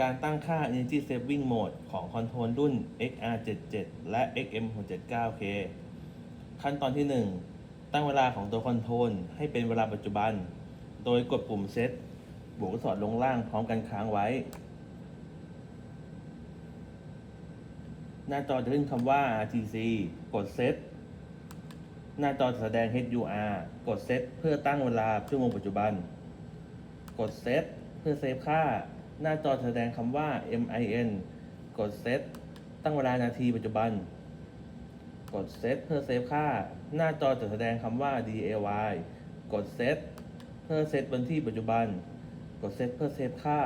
การตั้งค่า Energy Saving Mode ของคอนโทรลรุ่น XR77 และ XM679K ขั้นตอนที่ 1 ตั้งเวลาของตัวคอนโทรลให้เป็นเวลาปัจจุบัน โดยกดปุ่มเซตบวกลูกศรลงล่างพร้อมกันค้างไว้ หน้าจอจะขึ้นคำว่า RTC กดเซตหน้าจอจะแสดง HUR กดเซตเพื่อตั้งเวลาชั่วโมงปัจจุบัน กดเซตเพื่อเซฟค่า หน้าจอจะแสดงคำว่า MIN กดเซตตั้งเวลานาทีปัจจุบัน กดเซตเพื่อเซฟค่า หน้าจอจะแสดงคำว่า DAY กดเซตเพื่อเซตวันที่ปัจจุบัน กดเซตเพื่อเซฟค่า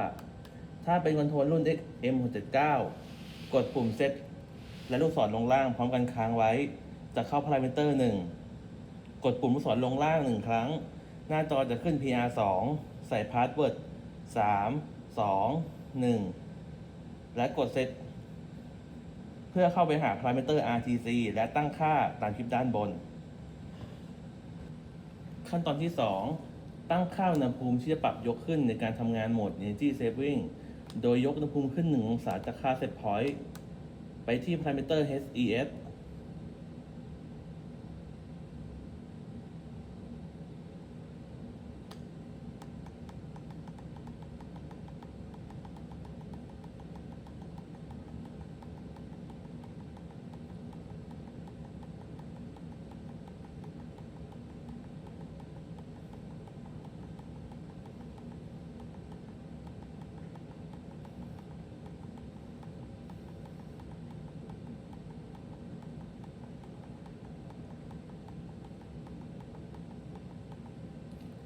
ถ้าเป็นคอนโทรลรุ่น XM679 กดปุ่มเซตและลูกศรลงล่างพร้อมกันค้างไว้ จะเข้าพารามิเตอร์ 1 กดปุ่มลูกศรลงล่าง 1 ครั้ง หน้าจอจะขึ้น PR 2ใส่พาสเวิร์ด3 2 1และกดเซตเพื่อเข้าไปหาพารามิเตอร์ RTC และตั้งค่าตามคลิปด้านบน ขั้นตอนที่ 2 ตั้งค่าอุณหภูมิที่จะปรับยกขึ้นในการทำงานโหมด Energy Saving โดยยกอุณหภูมิขึ้น 1 องศาจากค่า Set Point ไปที่ Parameter HES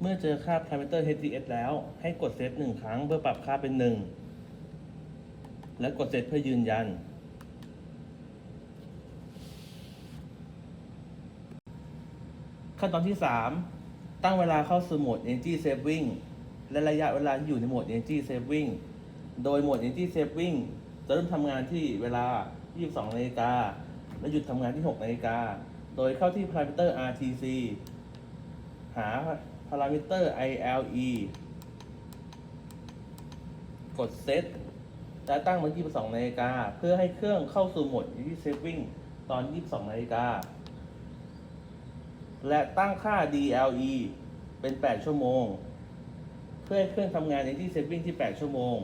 เมื่อเจอค่า parameter HDS แล้ว ให้กดเซตหนึ่งครั้งเพื่อปรับค่าเป็นหนึ่งและกดเซตเพื่อยืนยัน ขั้นตอนที่ 3 ตั้งเวลาเข้าสู่โหมด Energy Saving และระยะเวลาที่อยู่ในโหมด Energy Saving โดยโหมด Energy Saving จะเริ่มทำงานที่เวลา 22นาฬิกาและหยุดทำงานที่ 6นาฬิกา โดยเข้าที่ parameter RTC หา พารามิเตอร์ ILE กดเซตและตั้งไว้ที่2นาฬิกาเพื่อให้เครื่องเข้าสู่โหมด Energy Saving ตอน 22นาฬิกา และตั้งค่า DLE เป็น 8 ชั่วโมง เพื่อให้เครื่องทำงานในที่ Saving ที่ 8 ชั่วโมง